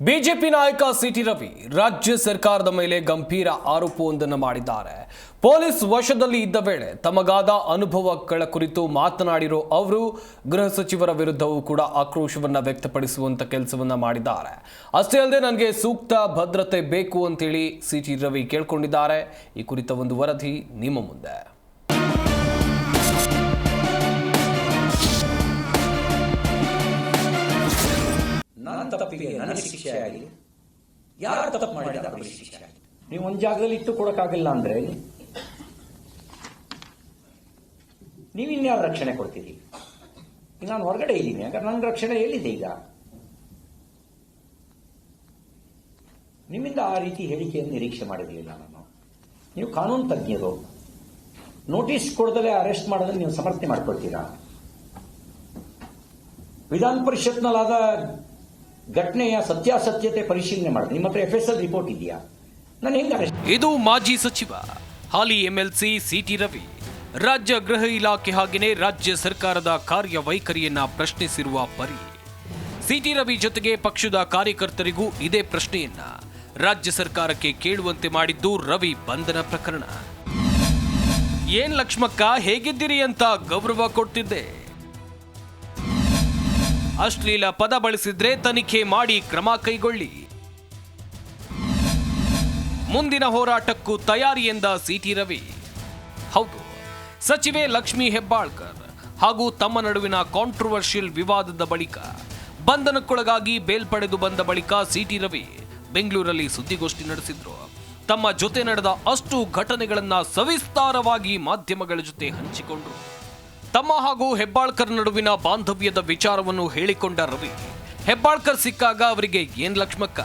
BJP ನಾಯಕ city Ravi ರಾಜ್ಯ ಸರ್ಕಾರದ ಮೇಲೆ ಗಂಭೀರ ಆರೋಪವೊಂದನ್ನು ಮಾಡಿದ್ದಾರೆ. ಪೊಲೀಸ್ ವಶದಲ್ಲಿ ಇದ್ದ ವೇಳೆ ತಮಗಾದ ಅನುಭವಗಳ ಕುರಿತು ಮಾತನಾಡಿರೋ ಅವರು, ಗೃಹ ಸಚಿವರ ವಿರುದ್ಧವೂ ಕೂಡ ಆಕ್ರೋಶವನ್ನು ವ್ಯಕ್ತಪಡಿಸುವಂತ ಕೆಲಸವನ್ನು ಮಾಡಿದ್ದಾರೆ. ಅಷ್ಟೇ ಅಲ್ಲದೆ ನನಗೆ ಸೂಕ್ತ ಭದ್ರತೆ ಬೇಕು ಅಂತೇಳಿ ಸಿಟಿ ರವಿ ಕೇಳ್ಕೊಂಡಿದ್ದಾರೆ. ಈ ಕುರಿತ ಒಂದು ವರದಿ ನಿಮ್ಮ ಮುಂದೆ. ತಪ್ಪಿಗೆ ಶಿಕ್ಷೆ ಯಾರು ತಪ್ಪು ಮಾಡಿದ ನೀವು ಒಂದು ಜಾಗದಲ್ಲಿ ಇಟ್ಟು ಕೊಡಕ್ಕಾಗಿಲ್ಲ ಅಂದ್ರೆ ನೀವು ಇನ್ಯಾವ ರಕ್ಷಣೆ ಕೊಡ್ತೀರಿ? ನಾನು ಹೊರಗಡೆ ಇದ್ದೀನಿ ಯಾಕಂದ್ರೆ ನನ್ನ ರಕ್ಷಣೆ ಎಲ್ಲಿದೆ ಈಗ? ನಿಮ್ಮಿಂದ ಆ ರೀತಿ ಹೇಳಿಕೆಯನ್ನು ನಿರೀಕ್ಷೆ ಮಾಡಿರಲಿಲ್ಲ ನಾನು. ನೀವು ಕಾನೂನು ತಜ್ಞರು. ನೋಟಿಸ್ ಕೊಡದಲ್ಲೇ ಅರೆಸ್ಟ್ ಮಾಡೋದನ್ನ ನೀವು ಸಮರ್ಥನೆ ಮಾಡ್ಕೊಳ್ತೀರಾ? ವಿಧಾನ ಪರಿಷತ್ನಲ್ಲಾದ ಘಟನೆಯ ಸತ್ಯಾಸತ್ಯತೆ ಪರಿಶೀಲನೆ ಮಾಡಿದೆ ನಿಮ್ಮ ಹತ್ರ ಎಫ್ ಎಸ್ ಎಲ್ ರಿಪೋರ್ಟ್ ಇದೆಯಾ? ನಾನು ಹೆಂಗೆ ಇದು ಮಾಜಿ ಸಚಿವ, ಹಾಲಿ ಎಂಎಲ್ಸಿ ಸಿಟಿ ರವಿ. ರಾಜ್ಯ ಗೃಹ ಇಲಾಖೆ ಹಾಗೆಯೇ ರಾಜ್ಯ ಸರ್ಕಾರದ ಕಾರ್ಯವೈಖರಿಯನ್ನ ಪ್ರಶ್ನಿಸಿರುವ ಪರಿ. ಸಿಟಿ ರವಿ ಜೊತೆಗೆ ಪಕ್ಷದ ಕಾರ್ಯಕರ್ತರಿಗೂ ಇದೇ ಪ್ರಶ್ನೆಯನ್ನ ರಾಜ್ಯ ಸರ್ಕಾರಕ್ಕೆ ಕೇಳುವಂತೆ ಮಾಡಿದ್ದು ರವಿ ಬಂಧನ ಪ್ರಕರಣ. ಏನ್ ಲಕ್ಷ್ಮಕ್ಕ, ಹೇಗಿದ್ದೀರಿ ಅಂತ ಗೌರವ ಕೊಡ್ತಿದ್ದೆ. ಅಶ್ಲೀಲ ಪದ ಬಳಸಿದ್ರೆ ತನಿಖೆ ಮಾಡಿ ಕ್ರಮ ಕೈಗೊಳ್ಳಿ. ಮುಂದಿನ ಹೋರಾಟಕ್ಕೂ ತಯಾರಿ ಎಂದ ಸಿಟಿ ರವಿ. ಹೌದು, ಸಚಿವೆ ಲಕ್ಷ್ಮಿ ಹೆಬ್ಬಾಳ್ಕರ್ ಹಾಗೂ ತಮ್ಮ ನಡುವಿನ ಕಾಂಟ್ರವರ್ಷಿಯಲ್ ವಿವಾದದ ಬಳಿಕ ಬಂಧನಕ್ಕೊಳಗಾಗಿ ಬೇಲ್ ಪಡೆದು ಬಂದ ಬಳಿಕ ಸಿಟಿ ರವಿ ಬೆಂಗಳೂರಲ್ಲಿ ಸುದ್ದಿಗೋಷ್ಠಿ ನಡೆಸಿದ್ರು. ತಮ್ಮ ಜೊತೆ ನಡೆದ ಅಷ್ಟು ಘಟನೆಗಳನ್ನು ಸವಿಸ್ತಾರವಾಗಿ ಮಾಧ್ಯಮಗಳ ಜೊತೆ ಹಂಚಿಕೊಂಡ್ರು. ತಮ್ಮ ಹಾಗೂ ಹೆಬ್ಬಾಳ್ಕರ್ ನಡುವಿನ ಬಾಂಧವ್ಯದ ವಿಚಾರವನ್ನು ಹೇಳಿಕೊಂಡ ರವಿ, ಹೆಬ್ಬಾಳ್ಕರ್ ಸಿಕ್ಕಾಗ ಅವರಿಗೆ ಏನ್ ಲಕ್ಷ್ಮಕ್ಕ?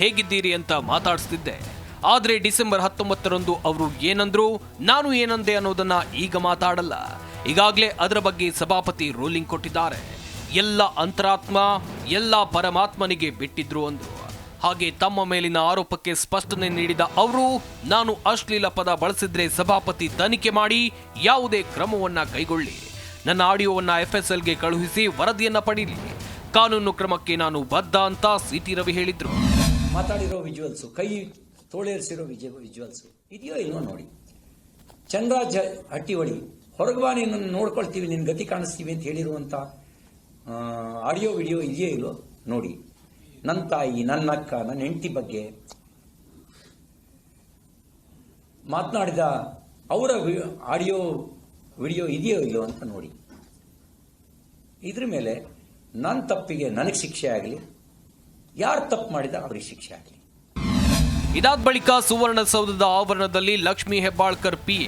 ಹೇಗಿದ್ದೀರಿ ಅಂತ ಮಾತಾಡಿಸ್ತಿದ್ದೆ. ಆದ್ರೆ ಡಿಸೆಂಬರ್ ಹತ್ತೊಂಬತ್ತರಂದು ಅವರು ಏನಂದ್ರು, ನಾನು ಏನಂದೆ ಅನ್ನೋದನ್ನ ಈಗ ಮಾತಾಡಲ್ಲ. ಈಗಾಗಲೇ ಅದರ ಬಗ್ಗೆ ಸಭಾಪತಿ ರೂಲಿಂಗ್ ಕೊಟ್ಟಿದ್ದಾರೆ. ಎಲ್ಲ ಅಂತರಾತ್ಮ, ಎಲ್ಲ ಪರಮಾತ್ಮನಿಗೆ ಬಿಟ್ಟಿದ್ರು ಅಂದ್ರು. ಹಾಗೆ ತಮ್ಮ ಮೇಲಿನ ಆರೋಪಕ್ಕೆ ಸ್ಪಷ್ಟನೆ ನೀಡಿದ ಅವರು, ನಾನು ಅಶ್ಲೀಲ ಪದ ಬಳಸಿದ್ರೆ ಸಭಾಪತಿ ತನಿಖೆ ಮಾಡಿ, ಯಾವುದೇ ಕ್ರಮವನ್ನ ಕೈಗೊಳ್ಳಿ. ನನ್ನ ಆಡಿಯೋವನ್ನ ಎಫ್ಎಸ್ಎಲ್ಗೆ ಕಳುಹಿಸಿ ವರದಿಯನ್ನು ಪಡೀಲಿ. ಕಾನೂನು ಕ್ರಮಕ್ಕೆ ನಾನು ಬದ್ಧ ಅಂತ ಸಿಟಿ ರವಿ ಹೇಳಿದ್ರು. ಮಾತಾಡಿರೋ ವಿಜುವಲ್ಸು, ಕೈ ತೋಳೇರಿಸಿರೋ ವಿಜ, ವಿಜುವಲ್ಸು, ಇದೆಯೋ ಇಲ್ವೋ ನೋಡಿ. ಚಂದ್ರಾಜ ಹಟ್ಟಿಹೊಳಿ ಹೊರಗೆ ಬಾ ನಿನ್ನ ನೋಡ್ಕೊಳ್ತೀವಿ ನಿನ್ನ ಗತಿ ಕಾಣಿಸ್ತೀವಿ ಅಂತ ಹೇಳಿರುವಂಥ ಆಡಿಯೋ, ವಿಡಿಯೋ ಇದೆಯೋ ಇಲ್ವೋ ನೋಡಿ. ನನ್ನ ತಾಯಿ ನನ್ನ ಅಕ್ಕ ನನ್ನ ಹೆಂಡತಿ ಬಗ್ಗೆ ಮಾತನಾಡಿದ ಅವರ ಆಡಿಯೋ ವಿಡಿಯೋ ಇದೆಯೋ ಇಲ್ಲೋ ಅಂತ ನೋಡಿ. ಇದ್ರ ಮೇಲೆ ನನ್ನ ತಪ್ಪಿಗೆ ನನಗೆ ಶಿಕ್ಷೆ ಆಗಲಿ, ಯಾರು ತಪ್ಪು ಮಾಡಿದ ಅವ್ರಿಗೆ ಶಿಕ್ಷೆ ಆಗಲಿ. ಇದಾದ ಬಳಿಕ ಸುವರ್ಣಸೌಧದ ಆವರಣದಲ್ಲಿ ಲಕ್ಷ್ಮಿ ಹೆಬ್ಬಾಳ್ಕರ್ ಪಿ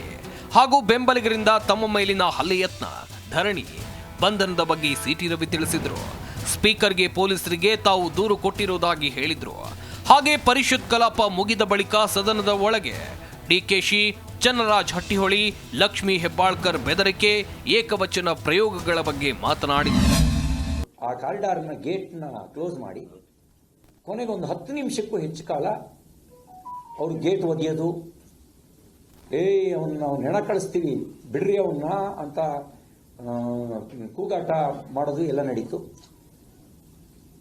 ಹಾಗೂ ಬೆಂಬಲಿಗರಿಂದ ತಮ್ಮ ಮೇಲಿನ ಹಲ್ಲೆ ಯತ್ನ. ಧರಣಿ. ಬಂಧನದ ಬಗ್ಗೆ ಸಿಟಿ ರವಿ ತಿಳಿಸಿದ್ರು. ಸ್ಪೀಕರ್ಗೆ ಪೊಲೀಸರಿಗೆ ತಾವು ದೂರು ಕೊಟ್ಟಿರುವುದಾಗಿ ಹೇಳಿದ್ರು. ಹಾಗೆ ಪರಿಷತ್ ಕಲಾಪ ಮುಗಿದ ಬಳಿಕ ಸದನದ ಒಳಗೆ ಡಿಕೆಶಿ ಚನ್ನರಾಜ್ ಹಟ್ಟಿಹೊಳಿ, ಲಕ್ಷ್ಮಿ ಹೆಬ್ಬಾಳ್ಕರ್ ಬೆದರಿಕೆ, ಏಕವಚನ ಪ್ರಯೋಗಗಳ ಬಗ್ಗೆ ಮಾತನಾಡಿ. ಆ ಕಾರಿಡಾರ್ನ ಗೇಟ್ನ ಕ್ಲೋಸ್ ಮಾಡಿ, ಕೊನೆಗೊಂದು ಹತ್ತು ನಿಮಿಷಕ್ಕೂ ಹೆಚ್ಚು ಕಾಲ ಅವ್ರ ಗೇಟ್ ಒದೆಯೋದು ಏ ಅವನ್ನ ನಾವು ಹೆಣ ಕಳಿಸ್ತೀವಿ, ಬಿಡ್ರಿ ಅವನ್ನ ಅಂತ ಕೂಗಾಟ ಮಾಡೋದು ಎಲ್ಲ ನಡೀತು.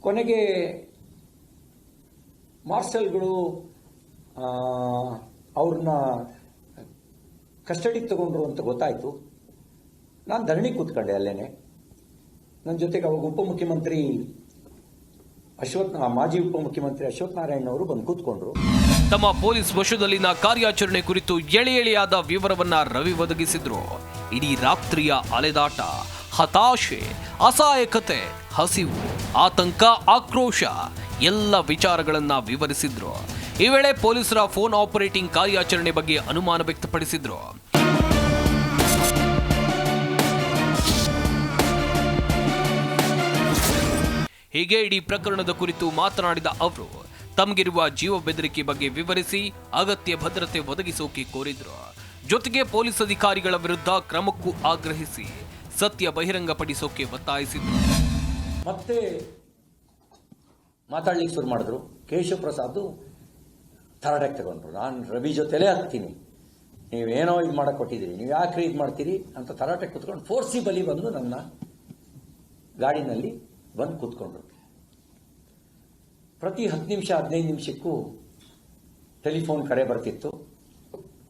ಕೊನೆಗೆ ಮಾರ್ಷಲ್ಗಳು ಅವ್ರನ್ನ ಕಸ್ಟಡಿಗೆ ತಗೊಂಡ್ರು ಅಂತ ಗೊತ್ತಾಯಿತು. ನಾನು ಧರಣಿ ಕೂತ್ಕೊಂಡೆ ಅಲ್ಲೇನೆ. ನನ್ನ ಜೊತೆಗೆ ಅವಾಗ ಉಪಮುಖ್ಯಮಂತ್ರಿ ಅಶ್ವಥ್ ಮಾಜಿ ಉಪಮುಖ್ಯಮಂತ್ರಿ ಅಶ್ವಥ್ ನಾರಾಯಣ್ ಅವರು ಬಂದು ಕೂತ್ಕೊಂಡ್ರು. ತಮ್ಮ ಪೊಲೀಸ್ ವಶದಲ್ಲಿನ ಕಾರ್ಯಾಚರಣೆ ಕುರಿತು ಎಳೆ ಎಳೆಯಾದ ವಿವರವನ್ನ ರವಿ ಒದಗಿಸಿದ್ರು. ಇಡೀ ರಾತ್ರಿಯ ಅಲೆದಾಟ, ಹತಾಶೆ, ಅಸಹಾಯಕತೆ, ಹಸಿವು, ಆತಂಕ, ಆಕ್ರೋಶ, ಎಲ್ಲ ವಿಚಾರಗಳನ್ನ ವಿವರಿಸಿದ್ರು. ಈ ವೇಳೆ ಪೊಲೀಸರ ಫೋನ್ ಆಪರೇಟಿಂಗ್ ಕಾರ್ಯಾಚರಣೆ ಬಗ್ಗೆ ಅನುಮಾನ ವ್ಯಕ್ತಪಡಿಸಿದ್ರು. ಹೀಗೆ ಇಡೀ ಪ್ರಕರಣದ ಕುರಿತು ಮಾತನಾಡಿದ ಅವರು, ತಮಗಿರುವ ಜೀವ ಬೆದರಿಕೆ ಬಗ್ಗೆ ವಿವರಿಸಿ ಅಗತ್ಯ ಭದ್ರತೆ ಒದಗಿಸೋಕೆ ಕೋರಿದ್ರು. ಜೊತೆಗೆ ಪೊಲೀಸ್ ಅಧಿಕಾರಿಗಳ ವಿರುದ್ಧ ಕ್ರಮಕ್ಕೂ ಆಗ್ರಹಿಸಿ ಸತ್ಯ ಬಹಿರಂಗಪಡಿಸೋಕೆ ಒತ್ತಾಯಿಸಿದ್ರು. ಮತ್ತೆ ಮಾತಾಡ್ಲಿಕ್ಕೆ ಶುರು ಮಾಡಿದ್ರು. ಕೇಶವ ಪ್ರಸಾದ್ ತರಡೆಗೆ ತಗೊಂಡ್ರು ನಾನು ರವಿ ಜೊತೆಲೇ ಹತ್ತೀನಿ ನೀವೇನೋ ಇದು ಮಾಡಕ್ಕೆ ಕೊಟ್ಟಿದ್ದೀರಿ ನೀವು ಯಾಕ್ರಿ ಇದು ಮಾಡ್ತೀರಿ? ಅಂತ ತರಾಟೆ ಕುತ್ಕೊಂಡು ಫೋರ್ಸಿಬಲಿ ಬಂದು ನನ್ನ ಗಾಡಿನಲ್ಲಿ ಬಂದು ಕೂತ್ಕೊಂಡ್ರು. ಪ್ರತಿ ಹತ್ತು ನಿಮಿಷ, ಹದಿನೈದು ನಿಮಿಷಕ್ಕೂ ಟೆಲಿಫೋನ್ ಕರೆ ಬರ್ತಿತ್ತು.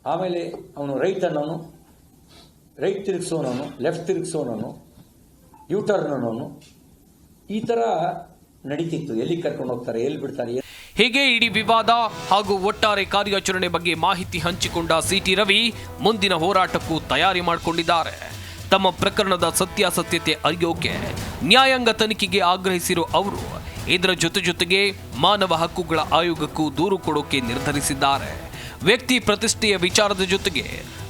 ಆಮೇಲೆ ಅವನು ರೈಟ್ ಅನ್ನೋನು, ರೈಟ್ ತಿರುಗಿಸೋನೋನು ಲೆಫ್ಟ್ ಯೂ ಯೂಟರ್ನ್ ಅನ್ನೋನು, ಈ ಥರ ನಡೀತಿತ್ತು. ಎಲ್ಲಿ ಕರ್ಕೊಂಡು ಹೋಗ್ತಾರೆ, ಎಲ್ಲಿ ಬಿಡ್ತಾರೆ ಹೀಗೆ ಇಡೀ ವಿವಾದ ಹಾಗೂ ಒಟ್ಟಾರೆ ಕಾರ್ಯಾಚರಣೆ ಬಗ್ಗೆ ಮಾಹಿತಿ ಹಂಚಿಕೊಂಡ ಸಿಟಿ ರವಿ ಮುಂದಿನ ಹೋರಾಟಕ್ಕೂ ತಯಾರಿ ಮಾಡಿಕೊಂಡಿದ್ದಾರೆ. ತಮ್ಮ ಪ್ರಕರಣದ ಸತ್ಯಾಸತ್ಯತೆ ಅರಿಯೋಕೆ ನ್ಯಾಯಾಂಗ ತನಿಖೆಗೆ ಆಗ್ರಹಿಸಿರೋ ಅವರು, ಇದರ ಜೊತೆ ಜೊತೆಗೆ ಮಾನವ ಹಕ್ಕುಗಳ ಆಯೋಗಕ್ಕೂ ದೂರು ಕೊಡೋಕೆ ನಿರ್ಧರಿಸಿದ್ದಾರೆ. ವ್ಯಕ್ತಿ ಪ್ರತಿಷ್ಠೆಯ ವಿಚಾರದ ಜೊತೆಗೆ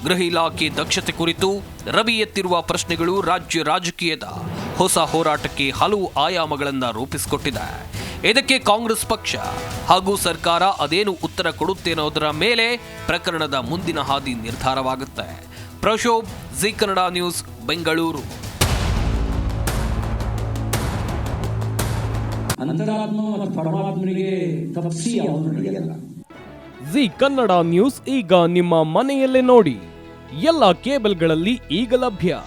ಗೃಹ ಇಲಾಖೆ ದಕ್ಷತೆ ಕುರಿತು ರವಿ ಎತ್ತಿರುವ ಪ್ರಶ್ನೆಗಳು ರಾಜ್ಯ ರಾಜಕೀಯದ ಹೊಸ ಹೋರಾಟಕ್ಕೆ ಹಲವು ಆಯಾಮಗಳನ್ನು ರೂಪಿಸಿಕೊಟ್ಟಿದೆ. ಇದಕ್ಕೆ ಕಾಂಗ್ರೆಸ್ ಪಕ್ಷ ಹಾಗೂ ಸರ್ಕಾರ ಅದೇನು ಉತ್ತರ ಕೊಡುತ್ತೇನೋದರ ಮೇಲೆ ಪ್ರಕರಣದ ಮುಂದಿನ ಹಾದಿ ನಿರ್ಧಾರವಾಗುತ್ತೆ. Prashobh Zee Kannada news Bengaluru. Zee Kannada news ಈಗ ನಿಮ್ಮ ಮನೆಯಲ್ಲೇ ನೋಡಿ. ಎಲ್ಲ ಕೇಬಲ್ಗಳಲ್ಲಿ ಈಗ ಲಭ್ಯ.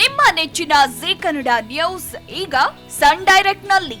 ನಿಮ್ಮ ನೆಚ್ಚಿನ ಜಿ ಕನ್ನಡ ನ್ಯೂಸ್ ಈಗ ಸನ್ ಡೈರೆಕ್ಟ್ನಲ್ಲಿ